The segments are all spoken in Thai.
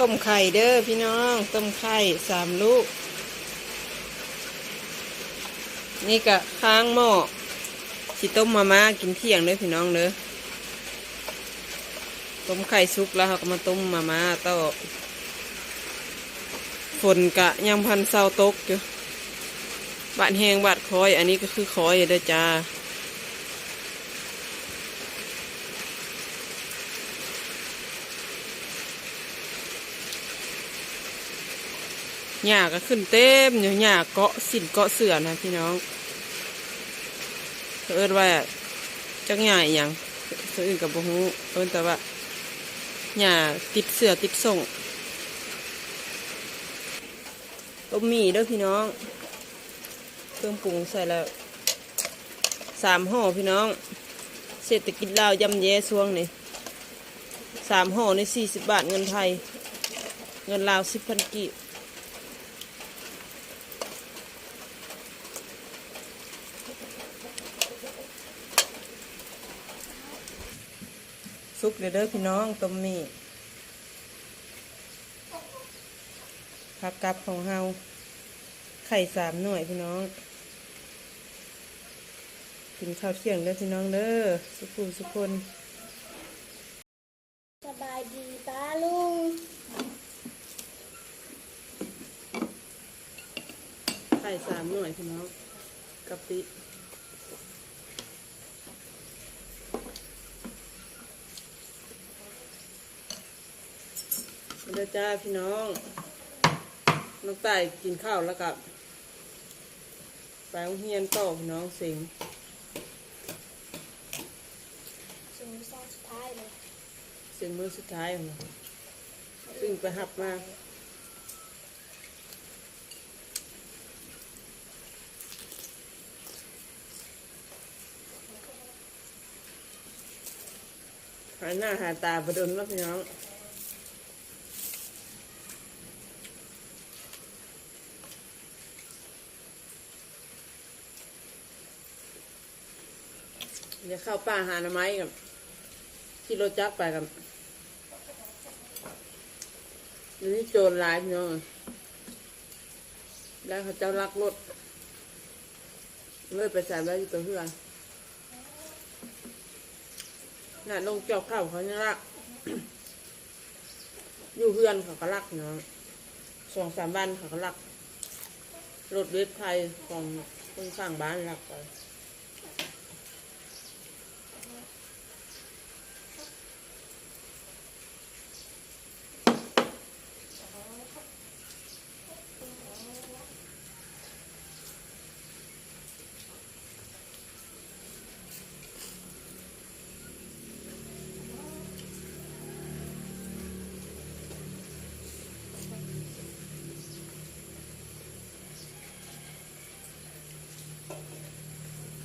ต้มไข่เด้อพี่น้อง ต้มไข่สามลูก นี่กะค้างหม้อสิต้มมาม่ากินเที่ยงเด้อพี่น้องเด้อต้มไข่สุกแล้วเราก็มาต้มมาม่าต่อฝนกะยังพันเศร้าตกอยู่บาดแหงบาดคอย อันนี้ก็คือคอยเด้อจ้า หญ้าก็ขึ้นเต็มอยู่หญ้าเกาะสินเกาะเสือนะพี่น้องเอิ้นว่าจักหญ้าอย่างเอิ้นกับบ่ฮู้เอิ้นแต่ว่าหญ้าติดเสือติดส่งต้มหมี่เด้อพี่น้อง เครื่องปรุงใส่แล้วสามห่อพี่น้อง เศรษฐกิจลาวยำแย่ช่วงนี้สามห่อในสี่สิบบาทเงินไทย เงินลาวสิบพันกีบ ซุปเด้อเด้อพี่น้องต้มหมี่ผักกับของเฮาไข่สามหน่วยพี่น้องกินข้าวเที่ยงเด้อพี่น้องเด้อสุขุมสุขคนสบายดีป้าลุงไข่สามหน่วยพี่น้องกะปิ ด้อจ้าพี่น้อง น้องไต่กินข้าวแล้วกับไปโรงเรียนต่อพี่น้องสิงสิ่งสองสุดท้ายเลยสิงมือสุดท้ายของเราซึ่งไปหับมาหายหน้าหาตาประดนแล้วพี่น้อง จะเข้าป่าหาหน่อไม้กับที่รถจักรไปกับนี้โจรหลายพี่น้องแล้วเขาเจ้าลักรถเลยไปใส่ไว้ที่ตัวเพื่อนน่ะลงจอกเข้าเขาเนี่ยลัก อยู่เพื่อนเขาก็ลักเนาะสองสามวันเขาก็ลักรถเวทไทยของคนข้างบ้านลักไป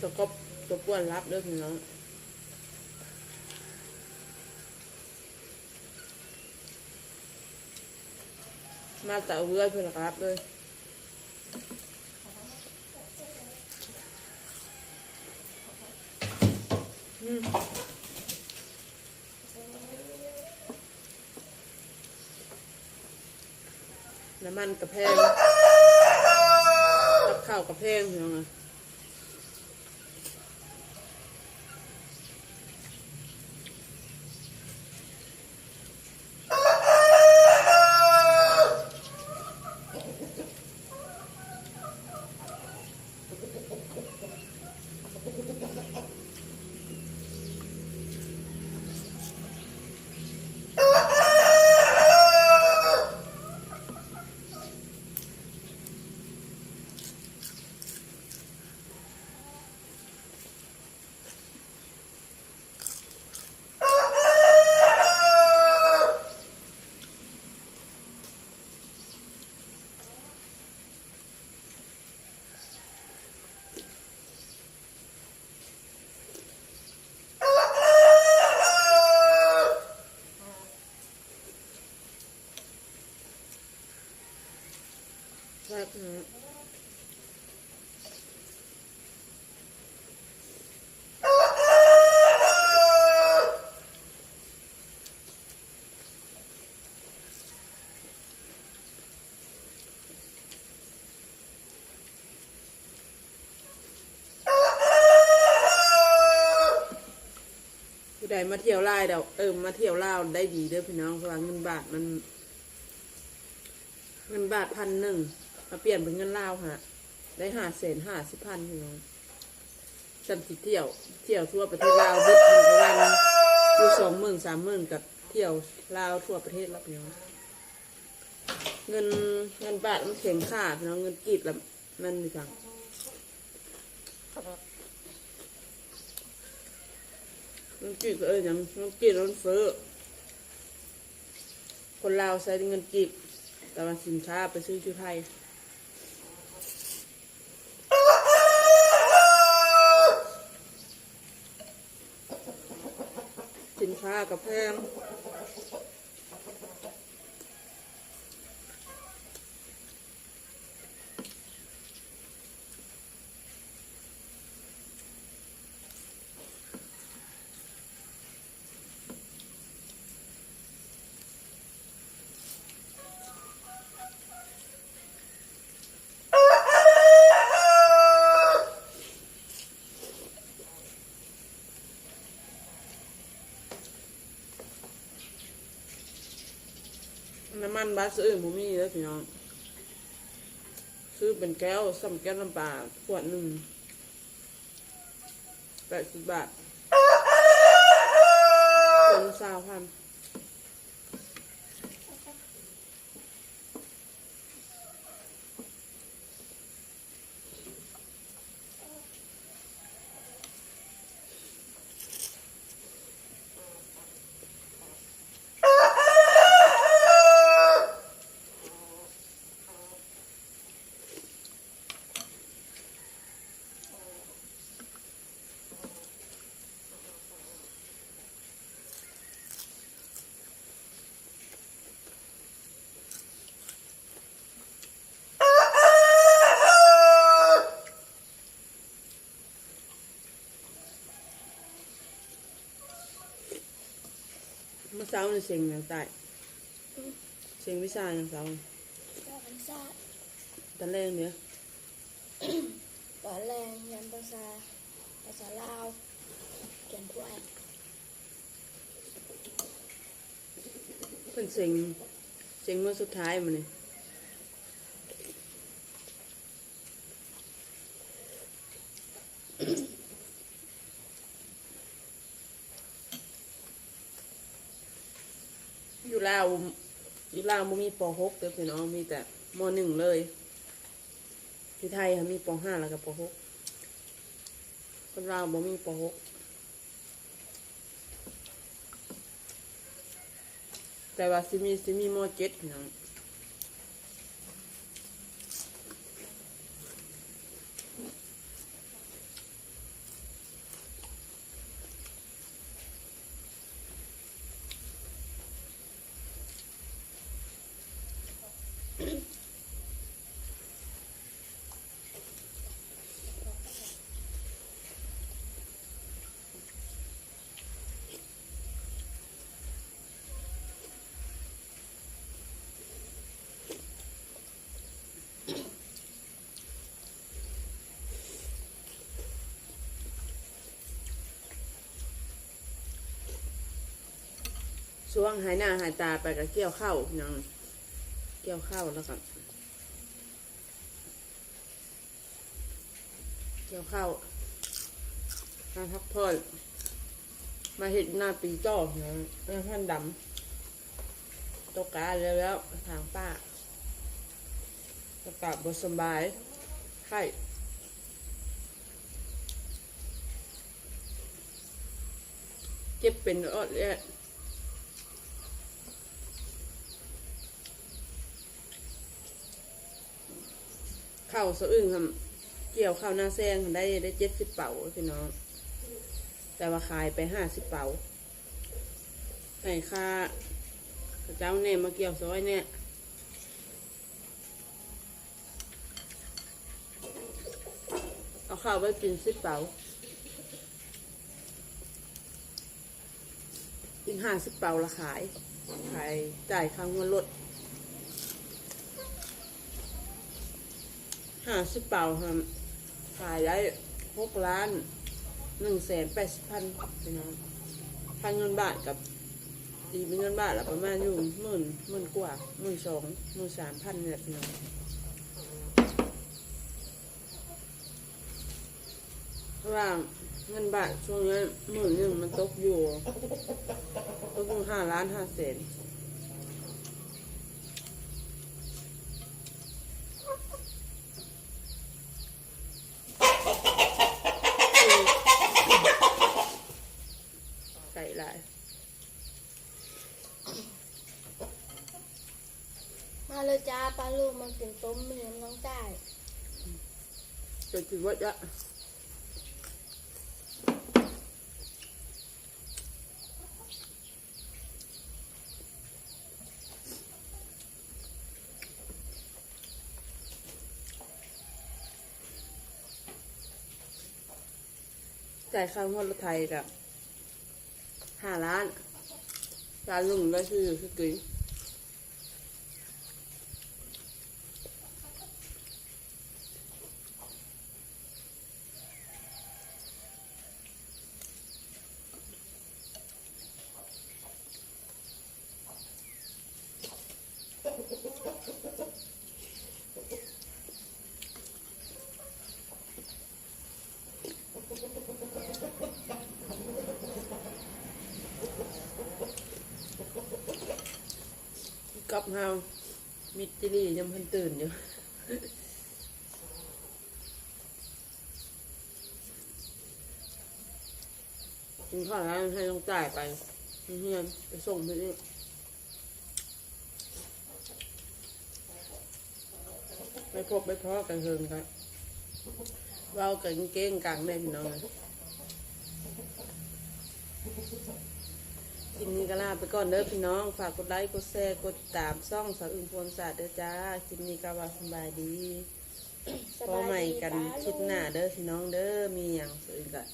ตัวกบ ตัวป้วนรับด้อพี่น้องมาแต่เอาเรือเพื่อนรับเลยอืมน้ำมันกระเพงกับข้าวกระเพงพี่น้อง บเนื้อใดมาเที่ยวไล่เดาเออมาเที่ยวเล่าได้ดีเด้อพี่น้องเพราะเงินบาทมัน เงินบาทพันหนึ่ง มาเปลี่ยนเป็นเงินลาวฮะได้ห้าแสนห้าสิบพันพี่น้องจำสิเที่ยว เที่ยวทั่วประเทศลาวเบิดพันกว่าวันอยู่สองหมื่นสามหมื่นกับเที่ยวลาวทั่วประเทศแล้วพี่น้องเงินเงินบาทมันแข็งค่าพี่น้องเงินกีบแล้วมันมีจังเงินกีบเอออย่างเงินกีบมันเฟ้อคนลาวใช้เงินกีบแต่ว่าสินค้าไปซื้อที่ไทย ผ้ากับแพงน้ำ มันบาซื้อผมมีแล้วพี่น้อง ซื้อเป็นแก้วซ้ำแก้วน้ำปลาขวดหนึ่งแปดสิบบาทคนสาวพัน เมื่อเช้านี่เสียงอย่างใต้เสียงวิชาอย่างเช้าตอนซาดตอนแรกเนี่ยตอนแรงยันภาษาภาษาลาวเขียนถ้วยเป็นเสียงเสียงเมื่อสุดท้ายมันเนี่ย อยู่ลาวอยู่ลาวมีป .6 เด้อพี่น้องมีแต่ม .1 เลยที่ไทยค่ะมีป .5 แล้วก็ป .6 คนลาวบ่มีป .6 แต่ว่าสิมีสิมีม .7 พี่น้อง ช่วงหายหน้าหายตาไปกับเกี่ยวข้าวน้องเกี่ยวข้าวแล้วก็เกี่ยวข้าวมาพักผ่อนมาเห็ดหน้าปีจ้อพี่น้องหน้าท่านดำตกกาแล้วแล้วทางป้าตกกาบสบายไข้เจ็บเป็นออดเล ข้าวสะอึ้งครับเกี่ยวข้าวหน้าแซงได้ได้เจ็ดสิบเป๋าพี่น้อง แต่ว่าขายไปห้าสิบเป๋าให้ค่าเจ้าเนี่ยมาเกี่ยวซอยเนี่ยเอาข้าวไปกินสิบเป๋ากินห้าสิบเป๋าละขาย ขายจ่ายค่างวดรถ ห้าสิบเป่าครับ ขายได้หกล้านหนึ่งแสนแปดสิบพันพี่น้องพันเงินบาทกับตีเป็นเงินบาทละประมาณอยู่หมื่นหมื่นกว่าหมื่นสองหมื่นสามพันเนี่ยพี่น้องเพราะว่าเงินบาทช่วงนี้หมื่นหนึ่งมันตกอยู่ตกอยู่ห้าล้านห้าแสนไก่หลาย มาเลยจ้า ปลาลูกมากินต้มเมียน้องใต้จะคิดว่าจะจ่ายค่างวดรถไทยกับห้าล้านการลุงก็คือคือกิน กับเฮามิดจิลี่ยังพิ่นตื่นอยู่กินข้าวแล้วให้ต้องจ่ายไปเฮียนไปส่งไปนี่ไปพบไปพ่อกันเฮิงกันเว้ากันเก้งกลางแม่พี่น้องเลย คลิปนี้ก็ลาไปก่อนเด้อพี่น้อง ฝากกดไลค์กดแชร์กดติดตามซ่องสาวอึ่งพวนศาสตร์เด้อจ้าคลิปนี้ก็ว่าสบายดีพอบายใหม่กันคลิปหน้าเด้อพี่น้องเด้อมีอย่างสื่อกัน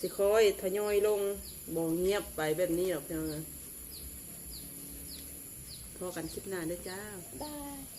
สิคอยทยอยลงบ่เงียบไปแบบนี้หรอกพี่น้องนะพอกันคลิปหน้าเด้อจ้าบาย